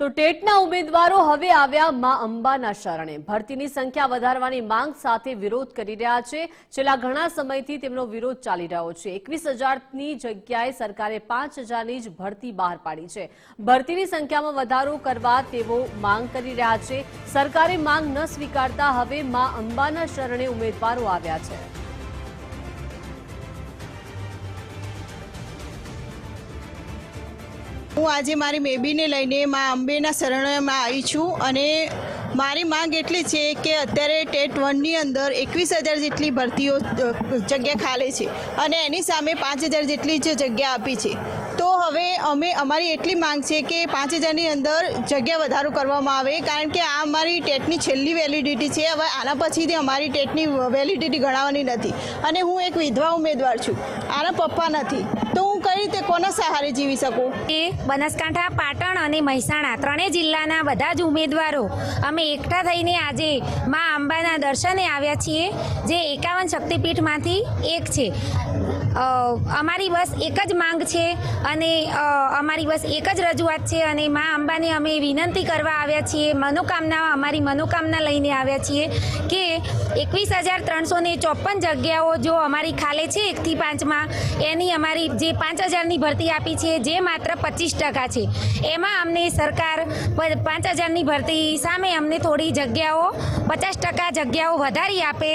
તો ટેટના ઉમેદવારો હવે આવ્યા મા અંબાના શરણે. ભરતીની સંખ્યા વધારવાની માંગ સાથે વિરોધ કરી રહ્યા છે. છેલ્લા ઘણા સમયથી તેમનો વિરોધ ચાલી રહ્યો છે. એકવીસ હજારની જગ્યાએ સરકારે પાંચ હજારની જ ભરતી બહાર પાડી છે. ભરતીની સંખ્યામાં વધારો કરવા તેઓ માંગ કરી રહ્યા છે. સરકારે માંગ ન સ્વીકારતા હવે મા અંબાના શરણે ઉમેદવારો આવ્યા છે. હું આજે મારી બેબીને લઈને મા અંબેના શરણમાં આવી છું અને મારી માંગ એટલી છે કે અત્યારે ટેટ વનની અંદર એકવીસ હજાર જેટલી ભરતીઓ જગ્યા ખાલી છે અને એની સામે પાંચ હજાર જેટલી જ જગ્યા આપી છે. તો હવે અમે, અમારી એટલી માંગ છે કે પાંચ હજારની અંદર જગ્યા વધારો કરવામાં આવે કારણ કે આ અમારી ટેટની છેલ્લી વેલિડિટી છે. હવે આના પછીથી અમારી ટેટની વેલિડિટી ગણાવવાની નથી. અને હું એક વિધવા ઉમેદવાર છું. આના પપ્પા નથી. તો રીતે કોના સહારે જીવી શકું? એ બનાસકાંઠા, પાટણ અને મહેસાણા ત્રણેય જિલ્લાના બધા જ ઉમેદવારો અમે એકઠા થઈને આજે મા અંબાના દર્શને આવ્યા છીએ, જે એકાવન શક્તિપીઠમાંથી એક છે. અમારી બસ એક જ માંગ છે અને અમારી બસ એક જ રજૂઆત છે અને મા અંબાને અમે વિનંતી કરવા આવ્યા છીએ, મનોકામના, અમારી મનોકામના લઈને આવ્યા છીએ કે એકવીસ હજાર ત્રણસો ને ચોપન જગ્યાઓ જો અમારી ખાલે છે એકથી પાંચમાં, એની અમારી જે પાંચ હજારની ભરતી આપી છે, જે માત્ર પચીસ ટકા છે. એમાં અમને સરકાર પાંચ હજારની ભરતી સામે અમને થોડી જગ્યાઓ, પચાસ ટકા જગ્યાઓ વધારી આપે.